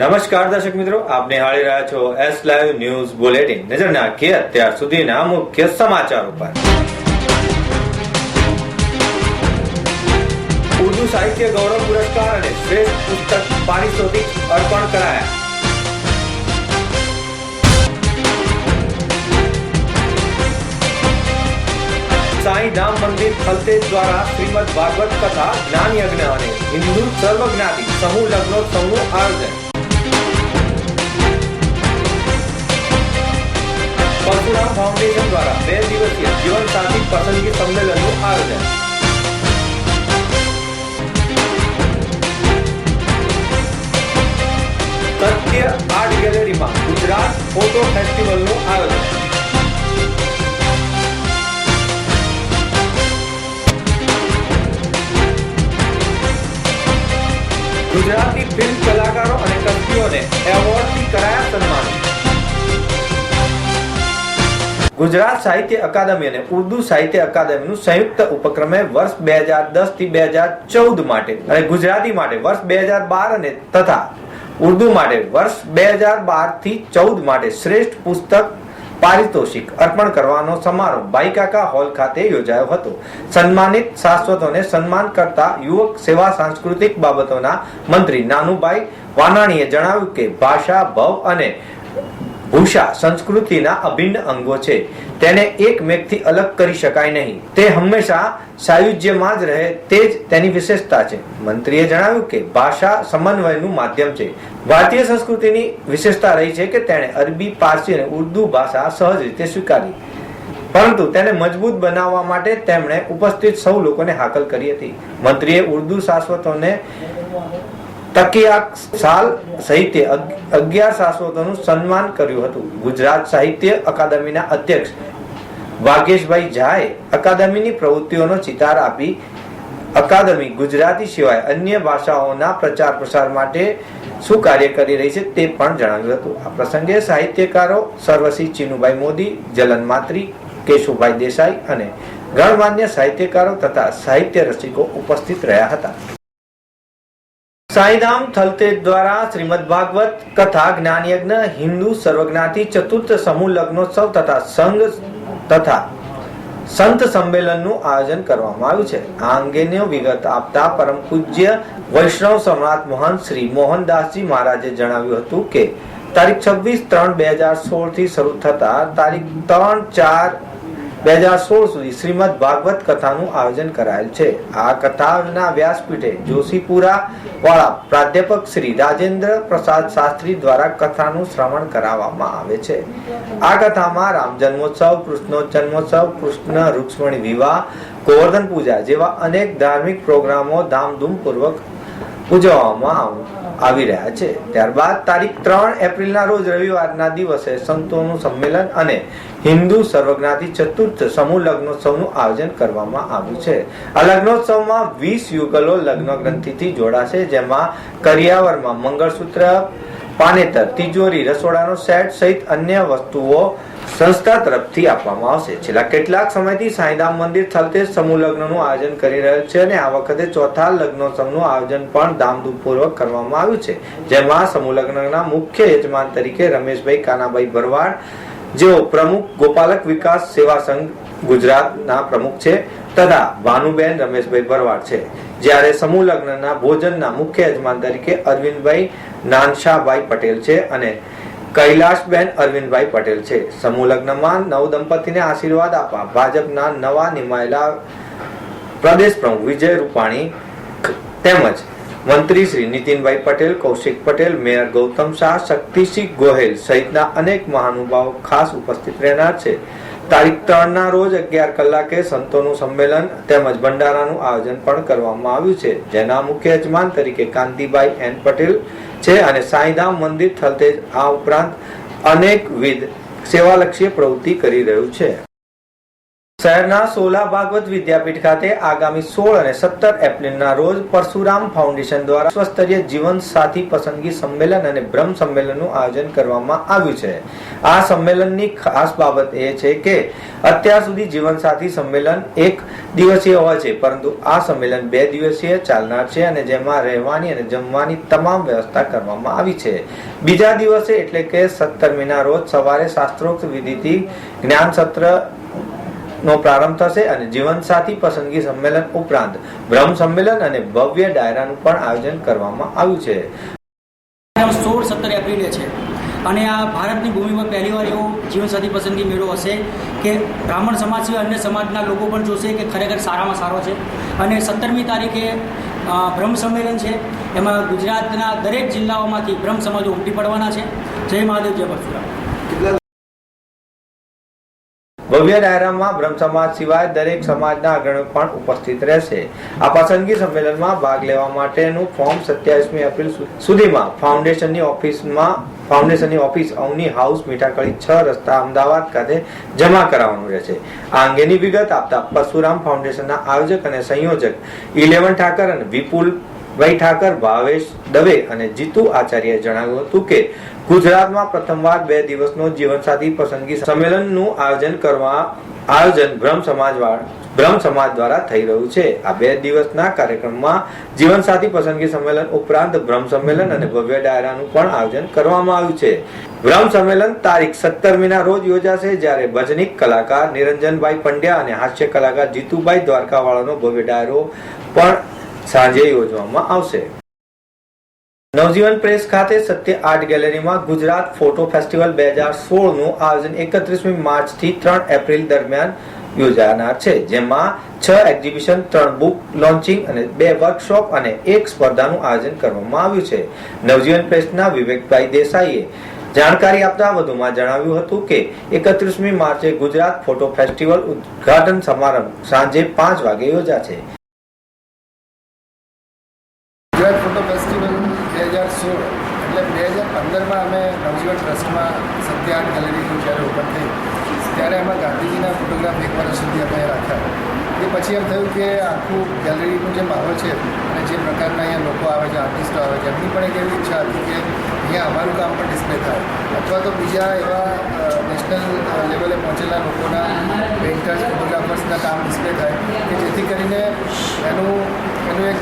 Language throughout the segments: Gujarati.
નમસ્કાર દર્શક મિત્રો આપ નિહાળી રહ્યા છો એસ લાઈવ ન્યૂઝ બુલેટિન નજર નાખીએ અત્યાર સુધીના મુખ્ય સમાચાર ઉપર. ઉર્દુ સાહિત્ય ગૌરવ પુરસ્કાર અને શ્રેષ્ઠ પુસ્તક પારિતોષિક અર્પણ કરાયા. સાંઈ ધામ મંદિર ખલતેજ દ્વારા શ્રીમદ ભાગવત કથા જ્ઞાન યજ્ઞ અને હિન્દુ સર્વજ્ઞાતિ સમૂહ લગ્નોત્સવનું આયોજન. પરશુરામ ફાઉન્ડેશન દ્વારા બે દિવસીય જીવન સાથી પસંદગી સંમેલનનું આયોજન. સત્ય આર્ટ ગેલેરીમાં ગુજરાત ફોટો ફેસ્ટિવલનું આયોજન. ગુજરાતી ફિલ્મ કલાકારો અને કલ્પીઓને એવોર્ડથી કરાયા સન્માનિત ગુજરાત સાહિત્ય અકાદમી અને ઉર્દુ સાહિત્ય અકાદમીનું સંયુક્ત ઉપક્રમે વર્ષ બે હજાર દસથી બે હજાર ચૌદ માટે અને ગુજરાતી માટે વર્ષ બે હજાર બાર અને તથા ઉર્દુ માટે વર્ષ બે હજાર બારથી ચૌદ માટે શ્રેષ્ઠ પુસ્તક પારિતોષિક અર્પણ કરવાનો સમારોહ બાઈકાકા હોલ ખાતે યોજાયો હતો. સન્માનિત શાશ્વતોને સન્માન કરતા યુવક સેવા સાંસ્કૃતિક બાબતોના મંત્રી નાનુભાઈ વાનાણીએ જણાવ્યું કે ભાષા, ભવ અને ભૂષા સંસ્કૃતિના અભિન્ન અંગો છે. તેને એક મેઘથી અલગ કરી શકાય નહીં. તે હંમેશા સાયુજ્યમાં જ રહે તે જ તેની વિશેષતા છે. મંત્રીએ જણાવ્યું કે ભાષા સમન્વયનું માધ્યમ છે. ભારતીય સંસ્કૃતિની વિશેષતા રહી છે કે તેણે અરબી, પારસી અને ઉર્દુ ભાષા સહજ રીતે સ્વીકારી. પરંતુ તેને મજબૂત બનાવવા માટે તેમણે ઉપસ્થિત સૌ લોકોને હાકલ કરી હતી. મંત્રીએ ઉર્દુ શાશ્વતોને તકિયા સાલ સહિતે અગિયાર શાસકોનું સન્માન કર્યું હતું. ગુજરાત સાહિત્ય અકાદમીના અધ્યક્ષ વાગેશભાઈ ઝાએ અકાદમીની પ્રવૃત્તિઓનો ચિતાર આપી અકાદમી ગુજરાતી સિવાય અન્ય ભાષાઓના પ્રચાર પ્રસાર માટે શું કાર્ય કરી રહી છે તે પણ જણાવ્યું હતું. આ પ્રસંગે સાહિત્યકારો સર્વશ્રી ચીનુભાઈ મોદી, જલન માત્રી, કેશુભાઈ દેસાઈ અને ગણમાન્ય સાહિત્યકારો તથા સાહિત્ય રસિકો ઉપસ્થિત રહ્યા હતા. સાઈધામ થલતેજ દ્વારા શ્રીમદ ભાગવત કથા જ્ઞાન યજ્ઞ હિન્દુ સર્વજ્ઞાતિ ચતુર્થ સમૂહ લગ્નોત્સવ તથા સંઘ તથા સંત સંમેલનનું આયોજન કરવામાં આવ્યું છે. આ અંગેની વિગત આપતા પરમ પૂજ્ય વૈષ્ણવ સમ્રાટ મહંત શ્રી મોહનદાસજી મહારાજે જણાવ્યું હતું કે, તારીખ છવ્વીસ ત્રણ બે હજાર સોળથી શરૂ થતા તારીખ ત્રણ ચાર બે હજાર સોળ સુધી શ્રીમદ ભાગવત કથાનું આયોજન કરાયેલ છે. આ કથાના વ્યાસપીઠે જોશીપુરા વાળા પ્રાધ્યાપક શ્રી રાજેન્દ્ર પ્રસાદ શાસ્ત્રી દ્વારા કથાનું શ્રવણ કરાવવામાં આવે છે. આ કથામાં રામ જન્મોત્સવ, કૃષ્ણ જન્મોત્સવ, કૃષ્ણ રૂક્ષ્મણી વિવાહ, ગોવર્ધન પૂજા જેવા અનેક ધાર્મિક પ્રોગ્રામો ધામધૂમપૂર્વક ઉજવવામાં આવી રહ્યા છે. ત્યારબાદ તારીખ ત્રણ એપ્રિલના રોજ રવિવારના દિવસે સંતોનું સંમેલન અને હિન્દુ સર્વજ્ઞાતિ ચતુર્થ સમૂહ લગ્નોત્સવનું આયોજન કરવામાં આવ્યું છે. આ લગ્નોત્સવમાં વીસ યુગલો લગ્ન ગ્રંથિથી જોડાશે, જેમાં કરિયાવરમાં મંગળસૂત્ર, પાનેતર, તિજોરી, રસોડાનો સેટ સહિત અન્ય વસ્તુઓ સંસ્થા તરફથી આપવામાં આવશે. છેલ્લા કેટલાક સમયથી સાંઈધામ મંદિર થલતેજ સમૂહ લગ્નનું આયોજન કરી રહ્યું છે અને આ વખતે ચોથા લગ્નોત્સવનું આયોજન પણ ધામધૂમપૂર્વક કરવામાં આવ્યું છે. જેમાં સમૂહ લગ્નના મુખ્ય યજમાન તરીકે રમેશભાઈ કાનાભાઈ ભરવાડ, જેઓ પ્રમુખ ગોપાલક વિકાસ સેવા સંઘ ગુજરાતના પ્રમુખ છે, તથા ભાનુબેન રમેશભાઈ ભરવાડ છે. જ્યારે સમૂહ લગ્નના ભોજનના મુખ્ય યજમાન તરીકે અરવિંદભાઈ નાનશાભાઈ પટેલ છે અને કૈલાશબેન અરવિંદભાઈ પટેલ છે. સમૂહ લગ્નમાં નવ દંપતીને આશીર્વાદ આપવા ભાજપના નવા નિમાયેલા પ્રદેશ પ્રમુખ વિજય રૂપાણી તેમજ મંત્રી શ્રી નીતિનભાઈ પટેલ, કૌશિક પટેલ, મેયર ગૌતમ શાહ, શક્તિસિંહ ગોહેલ સહિતના અનેક મહાનુભાવો ખાસ ઉપસ્થિત રહેનાર છે. તારીખ ત્રણના રોજ અગિયાર કલાકે સંતોનું સંમેલન તેમજ ભંડારાનું આયોજન પણ કરવામાં આવ્યું છે. જેના મુખ્ય યજમાન તરીકે કાંતિભાઈ એન પટેલ છે અને સાંઈધામ મંદિર થલતેજ આ ઉપરાંત અનેકવિધ સેવાલક્ષી પ્રવૃત્તિ કરી રહ્યું છે. શહેરના સોલા ભાગવત વિદ્યાપીઠ ખાતે આગામી સોળ અને સત્તર એપ્રિલના રોજ પરશુરામ ફાઉન્ડેશન દ્વારા સ્વસ્તરીય જીવન સાથી પસંદગી સંમેલન અને બ્રહ્મ સંમેલનનું આયોજન કરવામાં આવ્યું છે. આ સંમેલનની ખાસ બાબત એ છે કે અત્યાર સુધી જીવનસાથી સંમેલન એક દિવસીય હોય છે, પરંતુ આ સંમેલન બે દિવસીય ચાલનાર છે અને જેમાં રહેવાની અને જમવાની તમામ વ્યવસ્થા કરવામાં આવી છે. બીજા દિવસે એટલે કે સત્તરમીના રોજ સવારે શાસ્ત્રોક્ત વિધિથી જ્ઞાન સત્ર નો પ્રારંભ થશે અને જીવનસાથી પસંદગી સંમેલન ઉપરાંત બ્રહ્મ સંમેલન અને ભવ્ય ડાયરાનું પણ આયોજન કરવામાં આવ્યું છે. સોળ, સત્તર એપ્રિલે છે. અને આ ભારતની ભૂમિમાં પહેલીવાર એવો જીવનસાથી પસંદગી મેળો હશે કે બ્રાહ્મણ સમાજ સિવાય અન્ય સમાજના લોકો પણ જોશે કે ખરેખર સારામાં સારો છે. અને સત્તરમી તારીખે બ્રહ્મ સંમેલન છે. એમાં ગુજરાતના દરેક જિલ્લાઓમાંથી બ્રહ્મ સમાજો ઉમટી પડવાના છે. જય મહાદેવ, જય પરશુરામ ભવ્ય ડાયરામાં બ્રહ્મ સમાજ સિવાય દરેક સમાજના અગ્રણીઓ પણ ઉપસ્થિત રહેશે. આ પસંદગી સંમેલનમાં ભાગ લેવા માટેનું ફોર્મ સત્યાવીસમી એપ્રિલ સુધીમાં ફાઉન્ડેશનની ઓફિસમાં, ફાઉન્ડેશનની ઓફિસ અવની હાઉસ મીઠાકળી છ રસ્તા અમદાવાદ ખાતે જમા કરાવવાનું રહેશે. આ અંગેની વિગત આપતા પરશુરામ ફાઉન્ડેશનના આયોજક અને સંયોજક ઇલેવન ઠાકર અને વિપુલ ભાઈ ઠાકર ભાવેશ દવે અને જીતુ આચાર્યએ જણાવ્યું હતું કે, ગુજરાતમાં પ્રથમવાર બે દિવસનો જીવનસાથી પસંદગી સંમેલનનું આયોજન કરવા આયોજન બ્રહ્મ સમાજ બ્રહ્મ સમાજ દ્વારા થઈ રહ્યું છે. આ બે દિવસના કાર્યક્રમમાં જીવનસાથી પસંદગી સંમેલન ઉપરાંત બ્રહ્મ સંમેલન અને ભવ્ય ડાયરાનું પણ આયોજન કરવામાં આવ્યું છે. બ્રહ્મ સંમેલન તારીખ સત્તરમીના રોજ યોજાશે જ્યારે ભજનિક કલાકાર નિરંજનભાઈ પંડ્યા અને હાસ્ય કલાકાર જીતુભાઈ દ્વારકાવાળાનો ભવ્ય ડાયરો પણ સાંજે યોજવામાં આવશે. નવજીવન પ્રેસ ખાતે સત્ય આર્ટ ગેલેરીમાં ગુજરાત ફોટો ફેસ્ટિવલ બે હજાર સોળનું આયોજન એકત્રીસમી માર્ચથી ત્રણ એપ્રિલ દરમિયાન યોજાનાર છે, જેમાં છ એક્ઝિબિશન, ત્રણ બુક લોન્ચિંગ અને બે વર્કશોપ અને એક સ્પર્ધાનું આયોજન કરવામાં આવ્યું છે. નવજીવન પ્રેસના વિવેકભાઈ દેસાઈએ જાણકારી આપતા વધુમાં જણાવ્યું હતું કે, એકત્રીસમી માર્ચે ગુજરાત ફોટો ફેસ્ટિવલ ઉદ્ઘાટન સમારંભ સાંજે પાંચ વાગે યોજાશે ગુજરાત ફોટો ફેસ્ટિવલ બે હજાર સોળ એટલે બે હજાર પંદરમાં અમે નવજીવન ટ્રસ્ટમાં સત્ય આર્ટ જ્યારે ઓપન થઈ. ત્યારે એમાં ગાંધીજીના ફોટોગ્રાફ એક વર્ષ સુધી અમે રાખ્યા. એ પછી એમ થયું કે આખું ગેલેરીનું જે માહોલ છે અને જે પ્રકારના અહીંયા લોકો આવે છે આર્ટિસ્ટો આવે છે, એમની પણ એક એવી ઈચ્છા હતી કે અહીંયા અમારું કામ પણ ડિસ્પ્લે થાય. અથવા તો બીજા એવા નેશનલ લેવલે પહોંચેલા લોકોના પેઇન્ટર્સ ફોટોગ્રાફર્સના કામ ડિસ્પ્લે થાય કે જેથી કરીને એનું એનું એક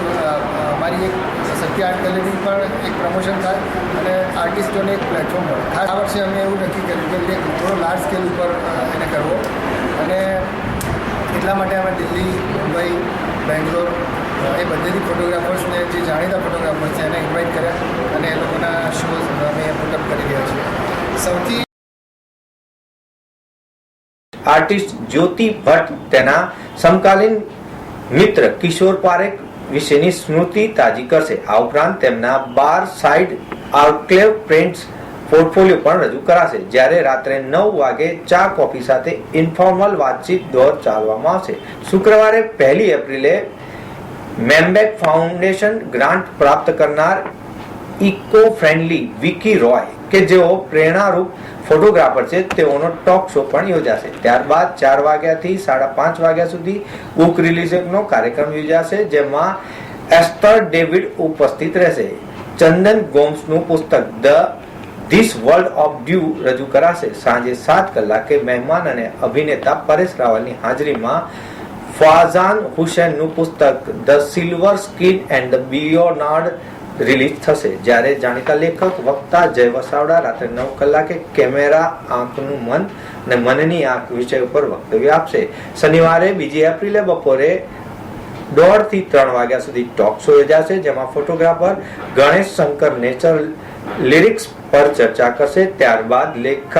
અમારી એક સત્ય આર્ટ ગેલેરી પણ એક પ્રમોશન થાય અને આર્ટિસ્ટોને એક પ્લેટફોર્મ મળે. આ વર્ષે અમે એવું નક્કી કર્યું કે થોડો લાર્જ સ્કેલ ઉપર એને કરવો. અને એટલા માટે અમે દિલ્હી, મુંબઈ, બેંગ્લોર એ બધેથી ફોટોગ્રાફર્સને જે જાણીતા ફોટોગ્રાફર્સ છે એને ઇન્વાઇટ કર્યા અને એ લોકોના શોઝ અમે પુટઅપ કરી રહ્યા છીએ. સૌથી આર્ટિસ્ટ જ્યોતિ ભટ્ટ તેના સમકાલીન મિત્ર કિશોર પારેખ વિશેની સ્મૃતિ તાજી કરશે. આ ઉપરાંત તેમના બાર સાઇડ આર્કલેવ પ્રિન્ટ્સ પોર્ટફોલિયો પણ રજૂ કરાશે, જ્યારે રાત્રે નવ વાગે ચા, કોફી સાથે ઇન્ફોર્મલ વાતચીત દોર ચાલવામાં આવશે. શુક્રવારે પહેલી એપ્રિલે મેમ્બેક ફાઉન્ડેશન ગ્રાન્ટ પ્રાપ્ત કરનાર ઇકો ફ્રેન્ડલી વિકી રોય, કે જેઓ પ્રેરણારૂપ ફોટોગ્રાફર છે, તેઓનો ટોક શો પણ યોજાશે. ત્યારબાદ ચાર વાગ્યાથી સાડા પાંચ વાગ્યા સુધી બુક રિલીઝનો કાર્યક્રમ યોજાશે, જેમાં એસ્ટર ડેવિડ ઉપસ્થિત રહેશે. ચંદન ગોમ્સનું પુસ્તક, the this world of dew રજૂ કરાશે. સાંજે સાત કલાકે મહેમાન અને અભિનેતા પરેશ રાવલની હાજરીમાં ફાઝાન હુસેનનું પુસ્તક, the silver skin and the beyond release થશે. જ્યારે જાણીતા લેખક વક્તા જય વસાવડા રાત્રે નવ કલાકે કેમેરા, આંખનું મન અને મનની આંખ વિષય ઉપર વક્તવ્ય આપશે. શનિવારે બીજી એપ્રિલે બપોરે દોઢથી ત્રણ વાગ્યા સુધી ટોક શો યોજાશે, જેમાં photographer Ganesh Shankar nature lyrics પર ચર્ચા કરશે ત્યારબાદ લેખક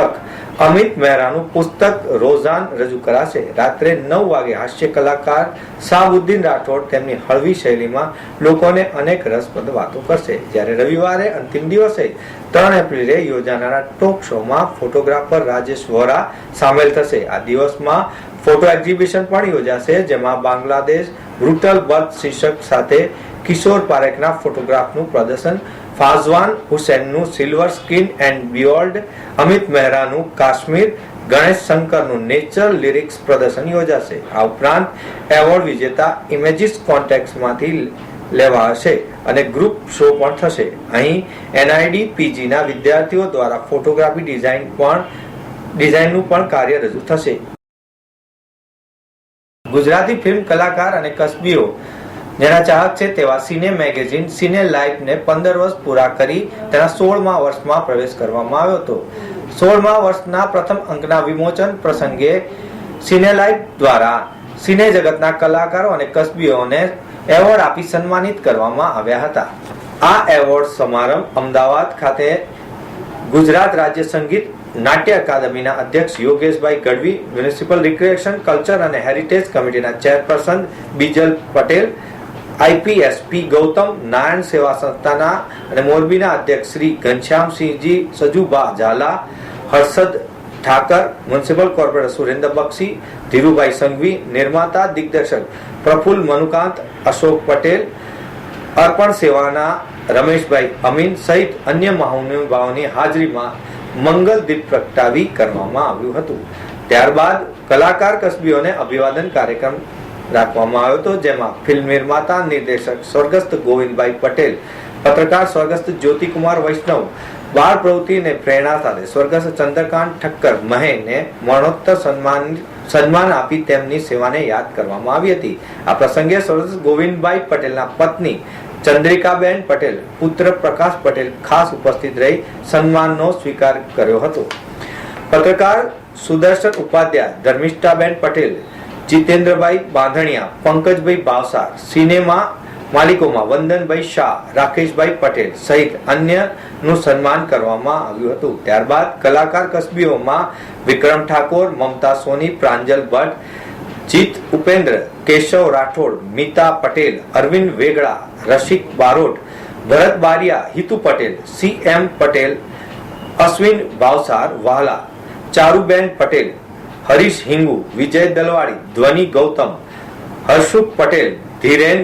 અમિત મહેરાનું પુસ્તક રોઝાન રજૂ કરાશે. રાત્રે નવ વાગે હાસ્ય કલાકાર શાહબુદ્દીન રાઠોડ તેમની હળવી શૈલીમાં લોકોને અનેક રસપ્રદ વાતો કરશે. જ્યારે રવિવારે અંતિમ દિવસે ત્રણ એપ્રિલે યોજાનારા ટોક શોમાં ફોટોગ્રાફર રાજેશ વોરા સામેલ થશે. આ દિવસમાં ફોટો એક્ઝિબિશન પણ યોજાશે, જેમાં બાંગ્લાદેશ બ્રુટલ બર્થ શીર્ષક સાથે કિશોર પારેખના ફોટોગ્રાફનું પ્રદર્શન Fazwan હુસેનનું silver skin and beyond, Amit મહેરાનું Kashmir, Ganesh શંકરનું નેચર લિરિક્સ પ્રદર્શન યોજાશે. આ ઉપરાંત એવોર્ડ વિજેતા ઇમેજીસ કોન્ટેક્ટમાંથી લેવા હશે અને ગ્રુપ શો પણ થશે. અહીં એનઆઈડી પીજીના વિદ્યાર્થીઓ દ્વારા ફોટોગ્રાફી ડિઝાઇન પણ ડિઝાઇનનું પણ કાર્ય રજૂ થશે. ગુજરાતી ફિલ્મ કલાકાર અને કસબીઓ જેના ચાહક છે તેવા સિને મેગેઝિન, સિને લાઈફને પંદર વર્ષ પૂરા કરી તેના સોળમા વર્ષમાં પ્રવેશ કરવામાં આવ્યો હતો. સોળમા વર્ષના પ્રથમ અંકના વિમોચન પ્રસંગે સિને લાઈફ દ્વારા સિને જગતના કલાકારો અને કસબીઓને એવોર્ડ આપી સન્માનિત કરવામાં આવ્યા હતા. આ એવોર્ડ સમારંભ અમદાવાદ ખાતે ગુજરાત રાજ્ય સંગીત નાટ્ય અકાદમીના અધ્યક્ષ Yogeshbhai Gadhvi, municipal recreation, culture અને હેરિટેજ કમિટીના ચેરપર્સન બીજલ પટેલ આઈપીએસપી ગૌતમ નારાયણ સેવા સંસ્થાના અને મોરબીના અધ્યક્ષ શ્રી ઘનશ્યામસિંહજી સજુબા ઝાલા, હર્ષદ ઠાકર, મ્યુનિસિપલ કોર્પોરેટર સુરેન્દ્ર બક્ષી, ધીરુભાઈ સંઘવી, નિર્માતા દિગ્દર્શક પ્રફુલ્લ મનુકાંત, અશોક પટેલ, અર્પણ સેવાના રમેશભાઈ અમીન સહિત અન્ય મહાનુભાવોની હાજરીમાં મંગલ દીપ પ્રગટાવી કરવામાં આવ્યું હતું. ત્યારબાદ કલાકાર કસબીઓને અભિવાદન કાર્યક્રમ રાખવામાં આવ્યો હતો, જેમાં ફિલ્મ નિર્માતા નિર્દેશક સ્વર્ગસ્થ ગોવિંદભાઈ પટેલ, પત્રકાર સ્વર્ગસ્થ જ્યોતિકુમાર વૈષ્ણવ, બાળ પ્રવૃત્તિને પ્રેરણા સાથે સ્વર્ગસ્થ ચંદ્રકાંત ઠક્કર મહેને મરણોત્તર સન્માન સન્માન આપી તેમની સેવાને યાદ કરવામાં આવી હતી. આ પ્રસંગે સ્વર્ગસ્થ ગોવિંદભાઈ પટેલના પત્ની ચંદ્રિકાબેન પટેલ, પુત્ર પ્રકાશ પટેલ ખાસ ઉપસ્થિત રહી સન્માનનો સ્વીકાર કર્યો હતો. પત્રકાર સુદર્શન ઉપાધ્યાય, ધર્મિષ્ઠાબેન પટેલ જીતેન્દ્રભાઈ બાંધણિયા, પંકજભાઈ ભાવસાર સિનેમા માલિકોમાં વંદનભાઈ શાહ, રાકેશભાઈ પટેલ સહિત અન્યનું સન્માન કરવામાં આવ્યું હતું. ત્યારબાદ કલાકાર કસબીઓમાં વિક્રમ ઠાકોર, મમતા સોની, પ્રાંજલ ભટ્ટ, જીત ઉપેન્દ્ર, કેશવ રાઠોડ, મિતા પટેલ, અરવિંદ વેગડા, રસિક બારોટ, ભરત બારિયા, હિતુ પટેલ, સી એમ પટેલ, અશ્વિન ભાવસાર વાહલા ચારુબેન પટેલ હરીશ હિંગુ, વિજય દલવાડી, ધ્વનિ ગૌતમ હર્ષુક પટેલ ધીરેન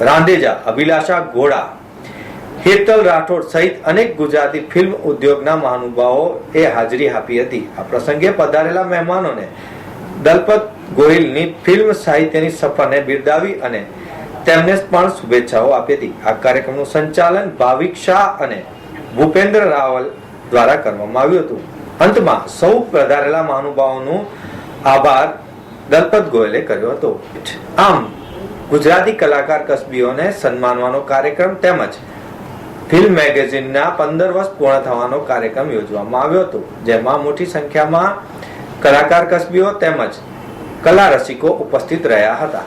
રાંદેજા, અભિલાષા ઘોડા હેતલ રાઠોડ સહિત અનેક ગુજરાતી ફિલ્મ ઉદ્યોગના મહાનુભાવો એ હાજરી આપી હતી. આ પ્રસંગે પધારેલા મહેમાનોને દલપત ગોહિલની ફિલ્મ સાહિત્યની સફરને બિરદાવી અને તેમને પણ શુભેચ્છાઓ આપી હતી. આ કાર્યક્રમનું સંચાલન ભાવિક શાહ અને ભૂપેન્દ્ર રાવલ દ્વારા કરવામાં આવ્યું હતું. અંતમાં સૌ પધારેલા મહાનુભાવોનું આભાર દલપત ગોયલે કર્યો હતો. આમ, ગુજરાતી કલાકાર કસબીઓને સન્માનવાનો કાર્યક્રમ તેમજ ફિલ્મ મેગેઝિનના પંદર વર્ષ પૂર્ણ થવાનો કાર્યક્રમ યોજવામાં આવ્યો હતો, જેમાં મોટી સંખ્યામાં કલાકાર કસબીઓ તેમજ કલા રસિકો ઉપસ્થિત રહ્યા હતા.